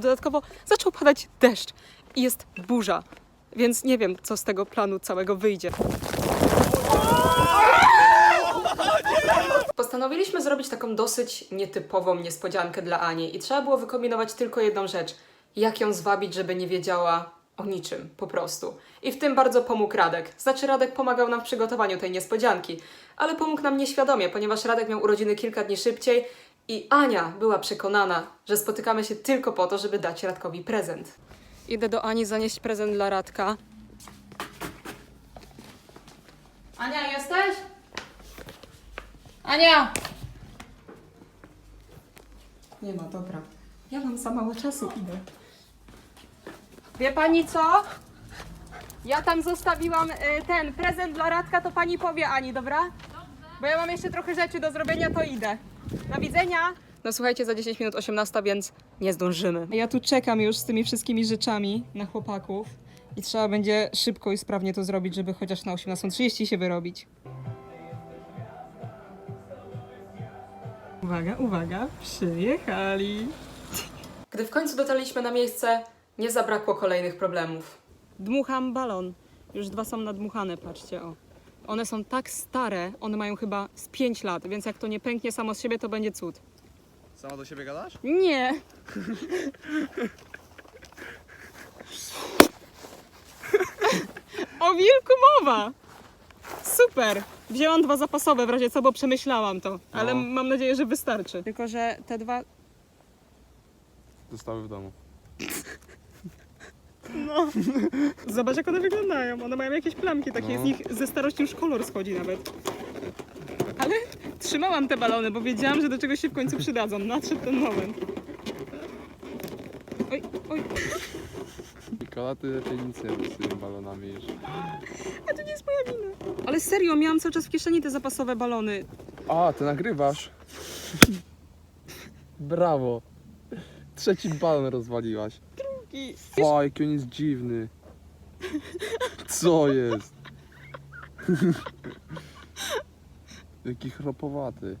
Dodatkowo zaczął padać deszcz i jest burza, więc nie wiem, co z tego planu całego wyjdzie. Postanowiliśmy zrobić taką dosyć nietypową niespodziankę dla Ani i trzeba było wykombinować tylko jedną rzecz. Jak ją zwabić, żeby nie wiedziała o niczym, po prostu. I w tym bardzo pomógł Radek. Znaczy Radek pomagał nam w przygotowaniu tej niespodzianki, ale pomógł nam nieświadomie, ponieważ Radek miał urodziny kilka dni szybciej i Ania była przekonana, że spotykamy się tylko po to, żeby dać Radkowi prezent. Idę do Ani zanieść prezent dla Radka. Ania, jesteś? Ania! Nie ma, dobra. Ja mam za mało czasu, idę. Wie pani co? Ja tam zostawiłam y, ten prezent dla Radka, to pani powie Ani, dobra? Bo ja mam jeszcze trochę rzeczy do zrobienia, to idę. Do widzenia. No słuchajcie, za 10 minut 18, więc nie zdążymy. Ja tu czekam już z tymi wszystkimi rzeczami na chłopaków i trzeba będzie szybko i sprawnie to zrobić, żeby chociaż na 18.30 się wyrobić. Uwaga, uwaga, przyjechali. Gdy w końcu dotarliśmy na miejsce, nie zabrakło kolejnych problemów. Dmucham balon. Już dwa są nadmuchane, patrzcie o. One są tak stare, one mają chyba z 5 lat, więc jak to nie pęknie samo z siebie, to będzie cud. Sama do siebie gadasz? Nie. o wilku mowa. Super. Wzięłam dwa zapasowe w razie co, bo przemyślałam to. Ale No. mam nadzieję, że wystarczy. Tylko, że te dwa... Zostały w domu. No. Zobacz, jak one wyglądają. One mają jakieś plamki takie. No. Z nich ze starości już kolor schodzi nawet. Ale trzymałam te balony, bo wiedziałam, że do czegoś się w końcu przydadzą. Nadszedł ten moment. Oj, oj. Nikola, ty lepiej nic nie rób z tymi balonami już. A to nie jest moja wina. Ale serio, miałam cały czas w kieszeni te zapasowe balony. A, ty nagrywasz. Brawo. Trzeci balon rozwaliłaś. I Fa, jaki on jest dziwny. Co jest? Jaki chropowaty.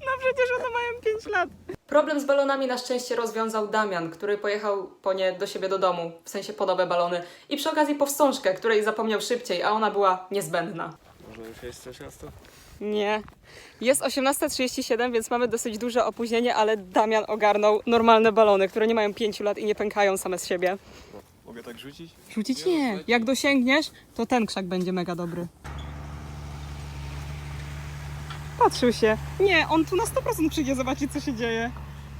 no przecież one mają 5 lat. Problem z balonami na szczęście rozwiązał Damian, który pojechał po nie do siebie do domu, w sensie po nowe balony. I przy okazji po wstążkę, której zapomniał szybciej, a ona była niezbędna. Może już jest coś nas to? Nie. Jest 18.37, więc mamy dosyć duże opóźnienie, ale Damian ogarnął normalne balony, które nie mają 5 lat i nie pękają same z siebie. Mogę tak rzucić? Rzucić nie. Jak dosięgniesz, to ten krzak będzie mega dobry. Patrzył się. Nie, on tu na 100% przyjdzie zobaczyć, co się dzieje.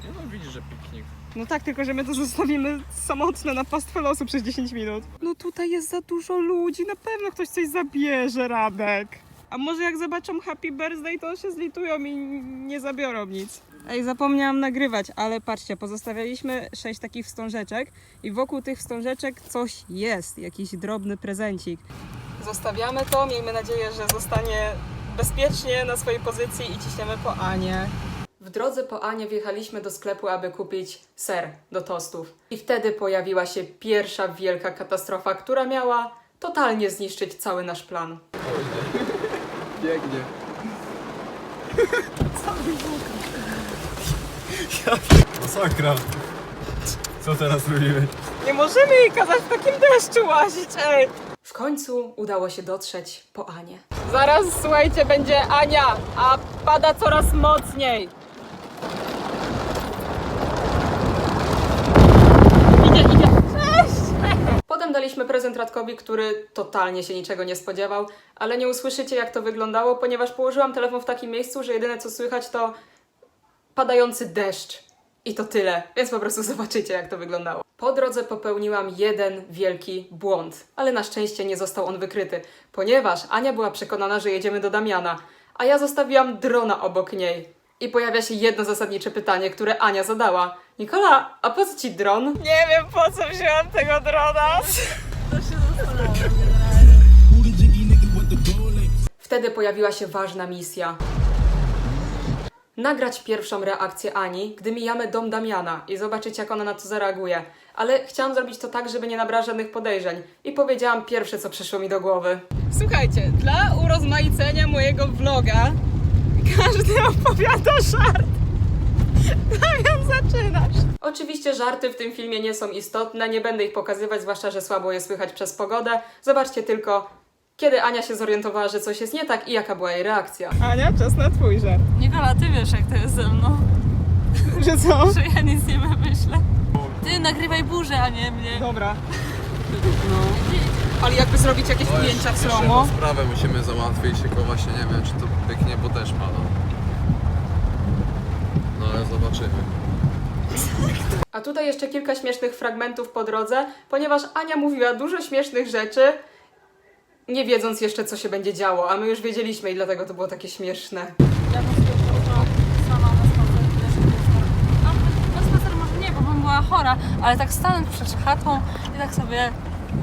No, no widzisz, że piknik. No tak, tylko że my to zostawimy samotne na pastwę losu przez 10 minut. No tutaj jest za dużo ludzi, na pewno ktoś coś zabierze, Radek. A może jak zobaczą Happy Birthday, to się zlitują i nie zabiorą nic. Ej, zapomniałam nagrywać, ale patrzcie, pozostawialiśmy sześć takich wstążeczek i wokół tych wstążeczek coś jest, jakiś drobny prezencik. Zostawiamy to, miejmy nadzieję, że zostanie bezpiecznie na swojej pozycji i ciśniemy po Anię. W drodze po Anię wjechaliśmy do sklepu, aby kupić ser do tostów. I wtedy pojawiła się pierwsza wielka katastrofa, która miała totalnie zniszczyć cały nasz plan. Biegnie. Masakra. Co teraz robimy? Nie możemy jej kazać w takim deszczu łazić, ej! W końcu udało się dotrzeć po Anię. Zaraz, słuchajcie, będzie Ania, a pada coraz mocniej. Daliśmy prezent Radkowi, który totalnie się niczego nie spodziewał, ale nie usłyszycie jak to wyglądało, ponieważ położyłam telefon w takim miejscu, że jedyne co słychać to padający deszcz. I to tyle, więc po prostu zobaczycie, jak to wyglądało. Po drodze popełniłam jeden wielki błąd, ale na szczęście nie został on wykryty, ponieważ Ania była przekonana, że jedziemy do Damiana, a ja zostawiłam drona obok niej. I pojawia się jedno zasadnicze pytanie, które Ania zadała. Nikola, a po co ci dron? Nie wiem, po co wzięłam tego drona. Wtedy pojawiła się ważna misja. Nagrać pierwszą reakcję Ani, gdy mijamy dom Damiana i zobaczyć, jak ona na to zareaguje. Ale chciałam zrobić to tak, żeby nie nabrać żadnych podejrzeń. I powiedziałam pierwsze, co przyszło mi do głowy. Słuchajcie, dla urozmaicenia mojego vloga każdy opowiada żart. Damian, zaczynasz. Oczywiście żarty w tym filmie nie są istotne, nie będę ich pokazywać, zwłaszcza, że słabo je słychać przez pogodę. Zobaczcie tylko, kiedy Ania się zorientowała, że coś jest nie tak i jaka była jej reakcja. Ania, czas na twój żart. Nikola, ty wiesz jak to jest ze mną, Że co? że ja nic nie wymyślę. Ty nagrywaj burzę, a nie mnie. Dobra. No. Ale jakby zrobić jakieś ujęcia w slomo? sprawę musimy załatwić, tylko właśnie nie wiem, czy to pyknie, bo też pada. No ale zobaczymy. A tutaj jeszcze kilka śmiesznych fragmentów po drodze, ponieważ Ania mówiła dużo śmiesznych rzeczy, nie wiedząc jeszcze, co się będzie działo, a my już wiedzieliśmy i dlatego to było takie śmieszne. Ja bym sobie poszła sama na spacer. też nie A na spacer może nie, bo bym była chora, ale tak stanąć przed chatą i tak sobie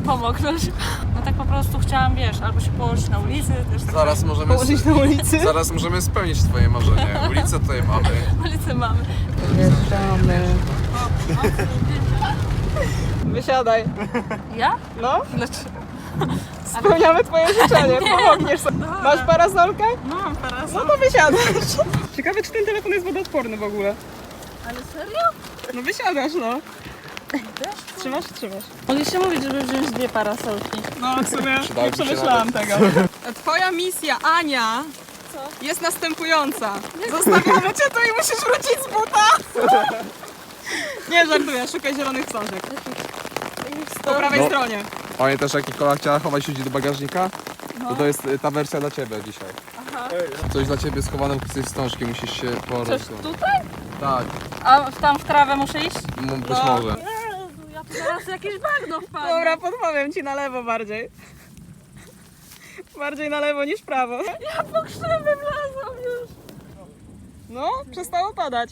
pomoknąć. No tak po prostu chciałam, wiesz, albo się położyć na ulicy, też tak Zaraz możemy, Położyć na ulicy? zaraz możemy spełnić twoje marzenie. Ulicę tutaj mamy. ulicy mamy. Wjeżdżamy. Wysiadaj. Ja? No, Dlaczego? spełniamy twoje życzenie. Pomogniesz sobie. Masz parasolkę? No mam teraz. No to wysiadasz. Ciekawe, czy ten telefon jest wodoodporny w ogóle. Ale serio? No wysiadasz, no. Trzymasz, trzymasz. Mogliście mówić, żeby wziąć dwie parasolki. No, w sumie nie przemyślałam tego. Twoja misja, Ania, jest następująca. Zostawiamy cię tu i musisz wrócić z buta. Nie, żartuję, szukaj zielonych wstążek. Po prawej No. stronie. Pamiętasz jak Nikola chciała chować ludzi do bagażnika? To to jest y, ta wersja dla ciebie dzisiaj. Coś dla ciebie schowane w tej wstążki, musisz się Coś porobić. tutaj? Tak, A tam w trawę muszę iść? m- być No. może. Teraz jakieś bagno wpadnę. Dobra, podpowiem ci na lewo bardziej. Bardziej na lewo niż prawo. Ja po krzywy wlazłam już. No, przestało padać.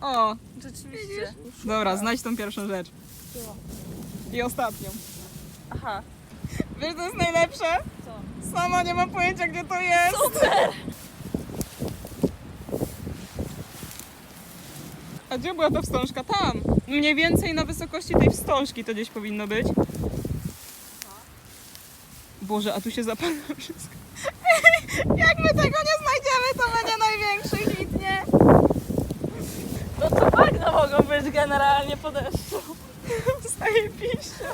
O, Rzeczywiście. dobra, znajdź tą pierwszą rzecz. I ostatnią. Aha. Wiesz, co jest najlepsze? Co? Sama nie mam pojęcia, gdzie to jest. Super! A gdzie była ta wstążka? Tam. Mniej więcej na wysokości tej wstążki to gdzieś powinno być. Boże, a tu się zapala wszystko. Jak my tego nie znajdziemy, to będzie największy hit, nie? No to bagna mogą być generalnie po deszczu. Staje piście.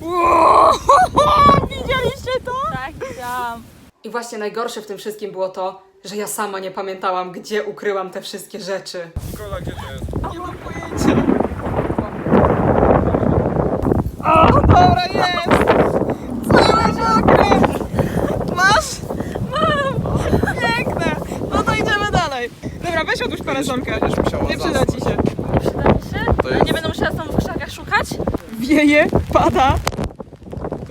Wow, widzieliście to? Tak, widziałam. I właśnie najgorsze w tym wszystkim było to, że ja sama nie pamiętałam, gdzie ukryłam te wszystkie rzeczy. Nikola, gdzie to jest? Nie mam pojęcia. O, dobra, jest! Całe mokre! Masz? Mam! Piękne! No to idziemy dalej. Dobra, weź odłóż parasolkę. Będziesz musiała Nie przyda ci się. Przyda mi się? To Ja jest- nie będę musiała tam w krzakach szukać? Wieje, pada.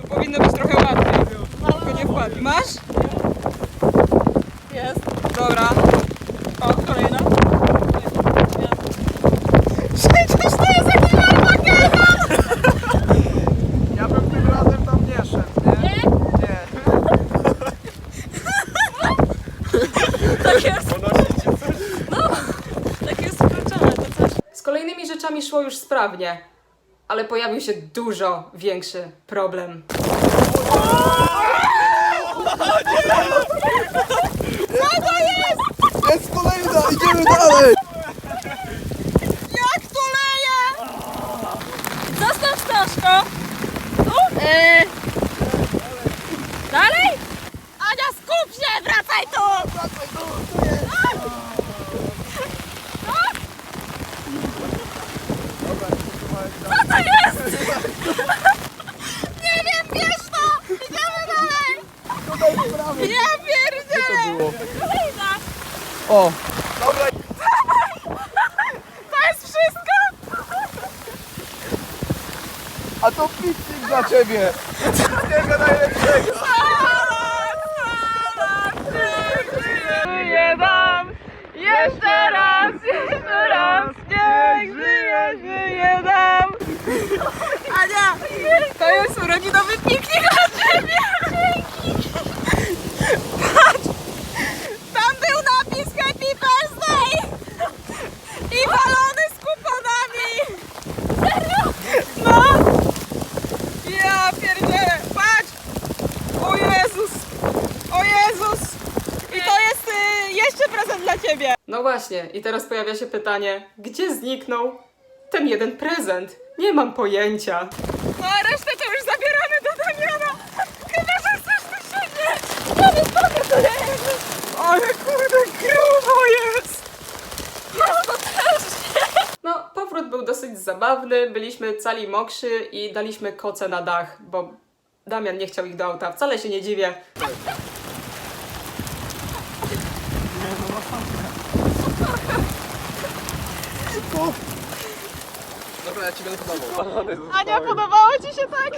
Tu powinno być trochę łatwiej. Tylko nie wpadli. Masz? Dobra. O, kolejna. Przecież to jest jakiś Armageddon! Ja bym tym razem tam nie szedł, nie? Nie? Tak jest. No, tak jest skrócone to coś. Z kolejnymi rzeczami szło już sprawnie, ale pojawił się dużo większy problem. Jest kolejna, idziemy dalej! Jak to leje? Zostaw wstążko. Tu? Yy. Dalej? Ania, skup się, wracaj tu! Wracaj tu! Co to jest? Nie wiem, bierz to! Idziemy dalej! Ja pierdzielę! Kolejna. O! To jest wszystko? A to piknik dla ciebie! Wszystkiego najlepszego! Żyję nam! Jeszcze raz, jeszcze raz! Niech żyje, żyje nam! Ania! To jest urodzinowy piknik dla ciebie! Patrz! Tam był napis Happy Birthday! I balony z kuponami! Serio? No! Ja pierdzielę! Patrz! O Jezus! O Jezus! I to jest y, jeszcze prezent dla ciebie! No właśnie, i teraz pojawia się pytanie, gdzie zniknął ten jeden prezent? Nie mam pojęcia. No a resztę to już zabieramy do Damiana. Chyba, że chcesz tu siedzieć. Nie mogę to jest. Ale kurde, grubo jest. No, powrót był dosyć zabawny, byliśmy cali mokrzy i daliśmy koce na dach, bo Damian nie chciał ich do auta. Wcale się nie dziwię. Dobra, ja ci będę podobał. Ania, podobało ci się tak?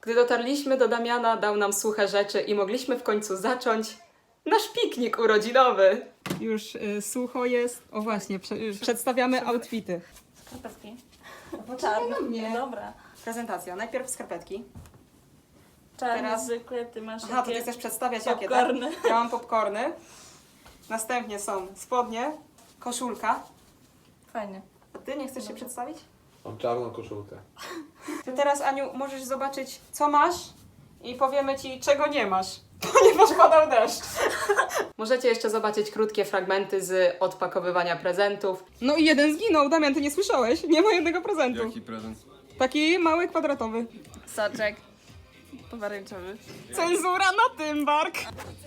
Gdy dotarliśmy do Damiana, dał nam suche rzeczy i mogliśmy w końcu zacząć nasz piknik urodzinowy. Już y, sucho jest. O właśnie, prze, y, przedstawiamy outfity. Skarpetki. Czarne. mnie. Dobra. Prezentacja. Najpierw skarpetki. Czarne Teraz- zwykłe, ty masz Aha, to ty chcesz przedstawiać jakie, tak? Popcorny. Ja mam popcorny. Następnie są spodnie, koszulka. Fajnie. A ty nie chcesz się przedstawić? Mam czarną koszulkę. To teraz, Aniu, możesz zobaczyć, co masz i powiemy ci, czego nie masz, ponieważ padał deszcz. Możecie jeszcze zobaczyć krótkie fragmenty z odpakowywania prezentów. No i jeden zginął, Damian, ty nie słyszałeś? Nie ma jednego prezentu. Jaki prezent? Taki mały, kwadratowy. Soczek. Pomarańczowy. Cenzura na tym, Bark.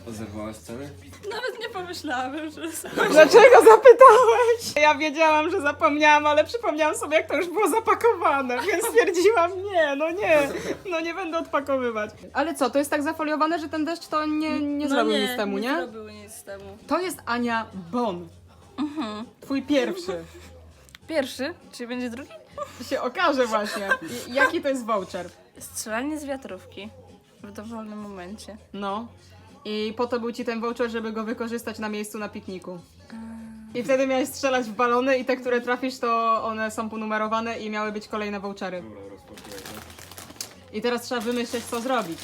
Zerwałaś sceny? Nawet nie pomyślałem, że... Dlaczego zapytałeś? Ja wiedziałam, że zapomniałam, ale przypomniałam sobie, jak to już było zapakowane, więc stwierdziłam, nie, no nie, no nie będę odpakowywać. Ale co, to jest tak zafoliowane, że ten deszcz to nie, nie zrobił nic temu, nie? No Nie zrobił nic temu. To jest Ania Bon. Twój pierwszy. Pierwszy, czyli będzie drugi? Się okaże właśnie. Jaki to jest voucher? Strzelanie z wiatrówki. W dowolnym momencie. No. I po to był ci ten voucher, żeby go wykorzystać na miejscu na pikniku. I wtedy miałeś strzelać w balony i te, które trafisz, to one są ponumerowane i miały być kolejne vouchery. I teraz trzeba wymyśleć, co zrobić.